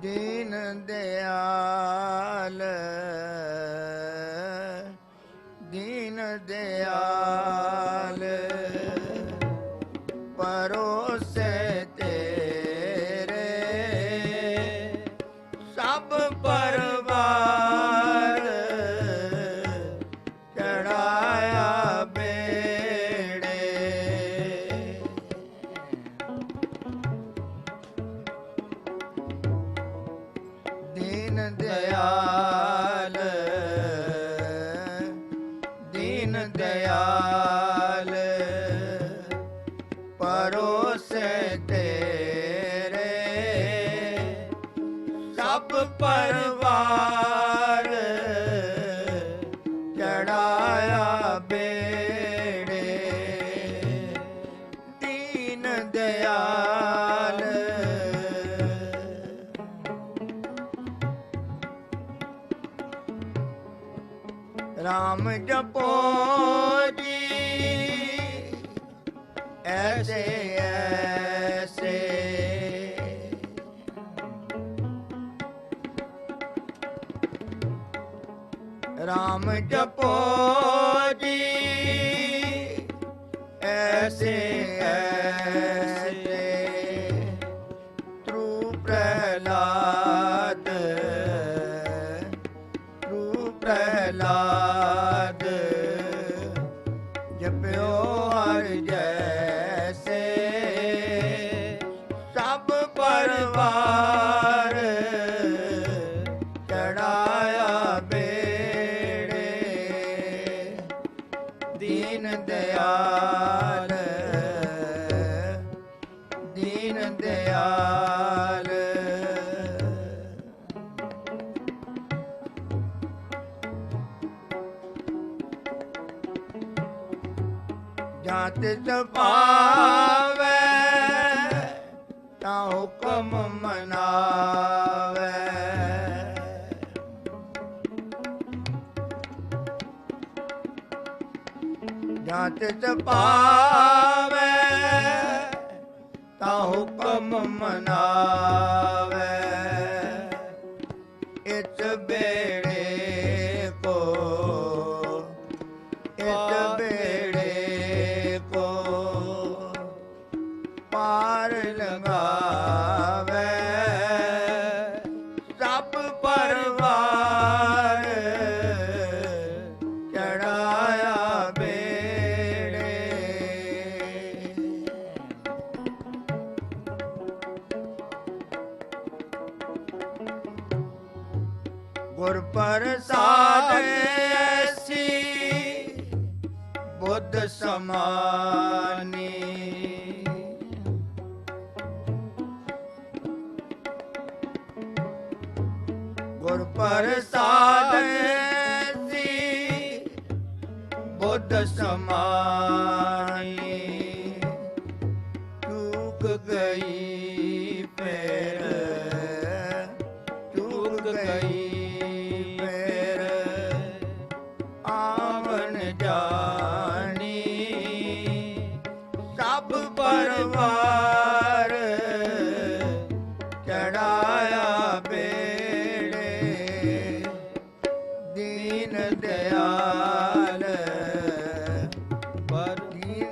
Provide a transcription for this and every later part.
ਦੀਨ ਦਿਆਲ। ਦੀਨ ਦਿਆਲ। ਪਰਵਾਰ ਚੜਾਇਆ ਬੇੜੇ। ਦੀਨ ਦਿਆਲ। ਰਾਮ ਜਪੋ ਜੀ ਐਸੇ ਐਸੇ ਰਾਮ ਜਪੋ ਜੀ ਐਸੇ ਐਸੇ ਤ੍ਰੂ ਪ੍ਰਹਲਾਦ ਤ੍ਰੂ ਪ੍ਰਹਲਾਦ ਦੀਨ ਦਿਆਲ। ਜਾਤ ਜਪਾਵੇ ਤਾਂ ਹੁਕਮ ਮਨਾਵੇ। ਜਾਤ ਜਪਾਵੇ ਤਾਂ ਹੁਕਮ ਮਨਾਵੇ। ਬੁੱਧ ਸਮਾਨੀ। ਗੁਰ ਪ੍ਰਸਾਦ ਐਸੀ ਬੁੱਧ ਸਮਾਨੀ।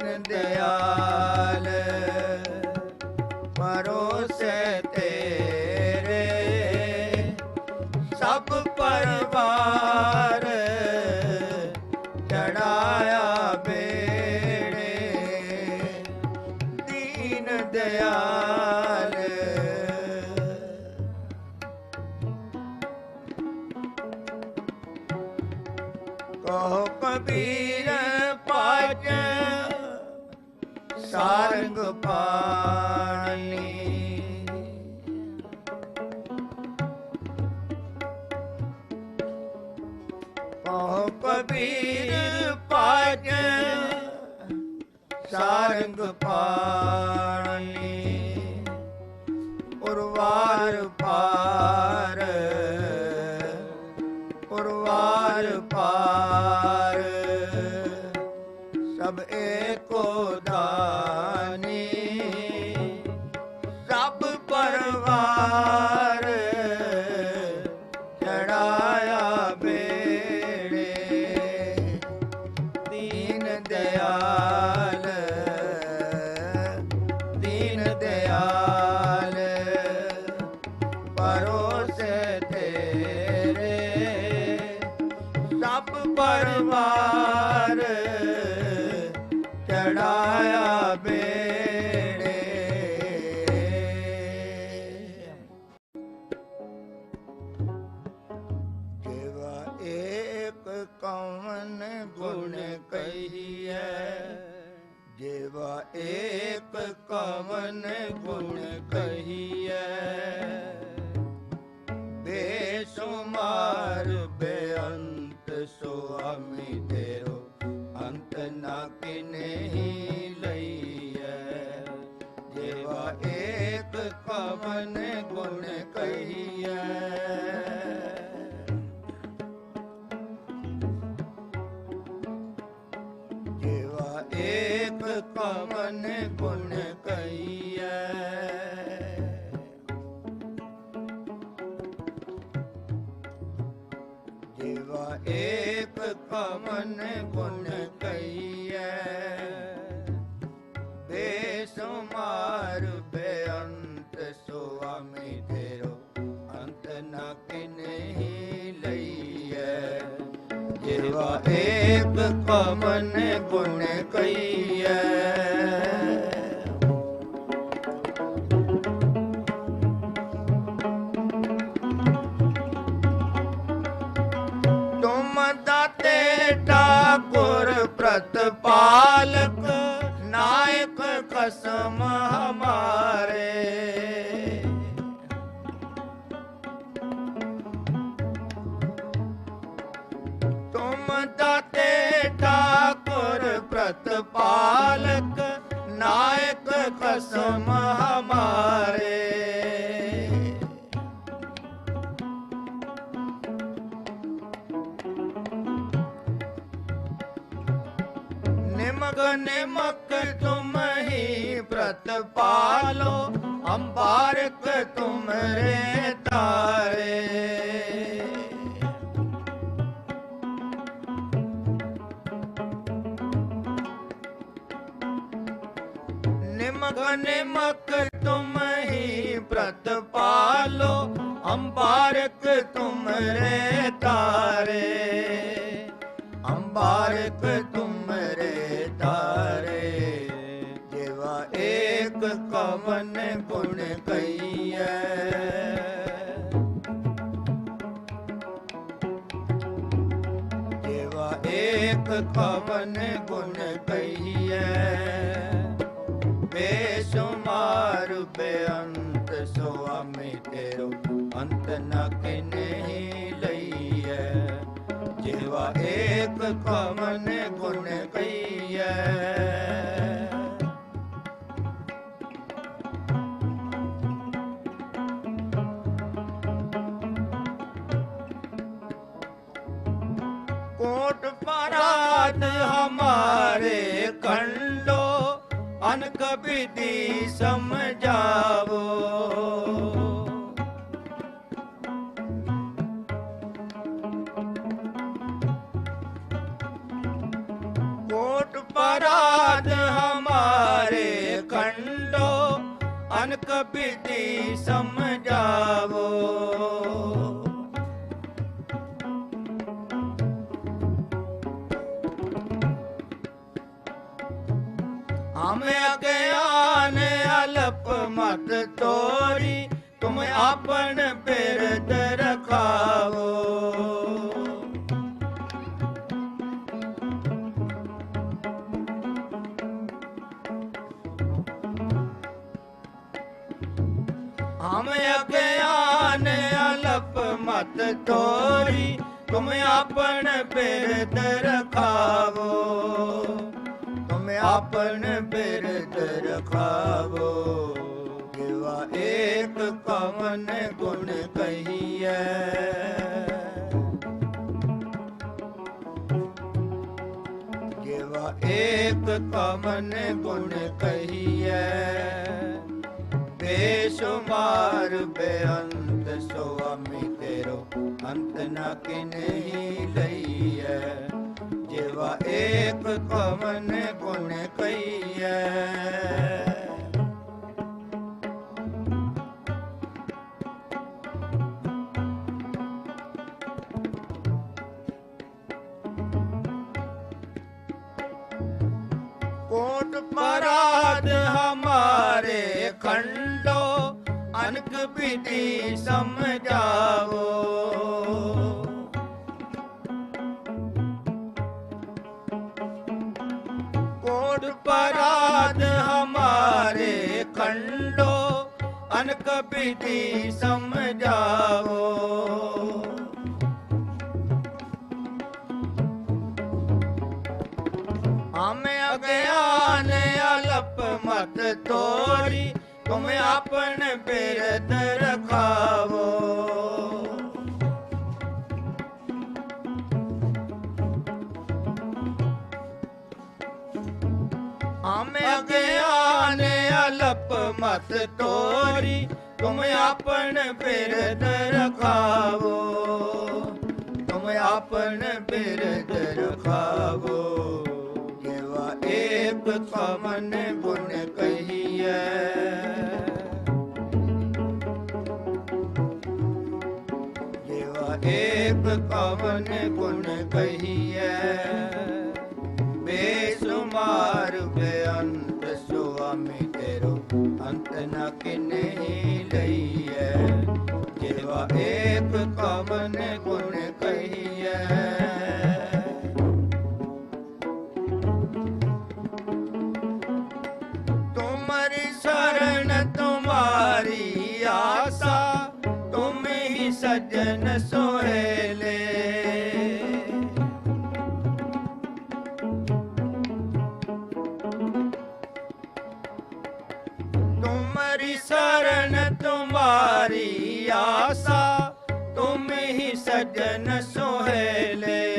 ਦੀਨ ਦਿਆਲ ਪਰੋਸੇ ਤੇਰੇ ਸਭ ਪਰਵਾਰ ਚੜਾਇਆ ਬੇੜੇ ਦੀਨ ਦਿਆਲ ਕਹੋ ਕਬੀਰ ਪਾਜ ਸਾਰੰਗ ਪਾਣੀ। ਕਹੋ ਕਬੀਰ ਪਾਜ ਸਾਰੰਗ ਪਾਣੀ। ਉਰਵਾਰ Maria. ਅੰਤ ਨਾ ਏਕ ਕਵਨ ਗੁਣ ਕਈਐ ਬੇਸੁਮਾਰ ਬੇਅੰਤ ਸੁਆਮੀ ਤੇਰੋ, ਅੰਤ ਨਾ ਕਿਨਹੀ ਲਈਐ। ਜਿਵਾ ਏਕ ਕਵਨ ਗੁਣ ਕਈਐ ਨਾਇਕ ਕਸਮ ਹਮਾਰੇ ਤੁਮ ਦਾਤੇ ਠਾਕੁਰ ਪ੍ਰਤਪਾਲਕ ਨਾਇਕ ਕਸਮ ਹਮਾਰੇ ਨਿਮਕ ਨਿਮਕ ਤੁਮ ਹੀ ਪ੍ਰਤਪਾਲੋ ਅੰਬਾਰਕ ਤੁਮਰੇ ਤਾਰੇ। ਨਿਮਕ ਨਿਮਕ ਤੁਮ ਹੀ ਪ੍ਰਤਪਾਲੋ ਅੰਬਾਰਕ ਤੁਮਰੇ ਕਵਨ ਗੁਣ ਕਈਐ। ਜਿਵਾ ਏਕ ਕਵਨ ਗੁਣ ਕਈਐ। ਬੇਸ਼ੁਮਾਰ ਬੇਅੰਤ ਸੁਆਮੀ ਤੇਰੋ, ਅੰਤ ਨ ਕਿਨਹੀ ਲਈਐ। ਜਿਵਾ ਏਕ ਕਵਨ ਗੁਣ ਕਈਐ। कोट पराध हमारे खंडो अनक विधि समझावो कोट पराध हमारे खंडो अनक विधि समझावो ਆਪਣ ਪਿਰਤ ਰਖਾਵੋ ਹਮ ਅਗਿਆਨ ਅਲਪ ਮਤ ਤੋਰੀ, ਤੁਮ ਆਪਣ ਬਿਰਦ ਰਖਾਵੋ। ਤੁਮ ਆਪਣ ਬਿਰਦ ਰਖਾਵੋ। ਏਕ ਪਵਨ ਗੁਣ ਕਹੀਐ। ਜਿਵਾ ਏਕ ਪਵਨ ਗੁਣ ਕਹੀਐ। ਬੇਸ਼ੁਮਾਰ ਬੇਅੰਤ ਸੋ ਤੇਰੋ, ਅੰਤ ਨਾ ਕਿਨਹੀ ਲਈਐ। ਜਿਵਾ ਏਕ ਪਵਨ ਗੁਣ ਕਹੀ ਸੰਗ ਪੀਤੀ ਸਮਝਾਵੋ। ਕੋਡ ਪਰਾਧ ਹਮਾਰੇ ਖੰਡੋ, ਅਨਕ ਪੀਤੀ ਸਮਝਾਵੋ। ਹਮ ਅਗਿਆਨ ਅਲਪ ਮਤ ਤੋਰੀ ਤੁਮ ਆਪਨ ਬਿਰਤ ਰਖਾਵੋ ਆਮੇ ਗਿਆਨ ਅਲਪ ਮਤ ਤੋਰੀ, ਤੁਮ ਆਪਨ ਬਿਰਤ ਰਖਾਵੋ ਤੁਮ ਆਪਨ ਬਿਰਤ ਰਖਾਵੋ ਕੇਵਾ ਏਕ ਕਮਨ ਗੁਣ ਕਹੀਐ। एक कवन गुण कहिए बेसुमार बेअंत सुआमी तेरो अंत न किन्ही लईए जेवा एक कवन गुण कहिए तुम्हारी शरण तुम्हारी आशा तुम ही सज्जन सोहेले तुम्हारी आशा तुम ही सज्जन सोहेले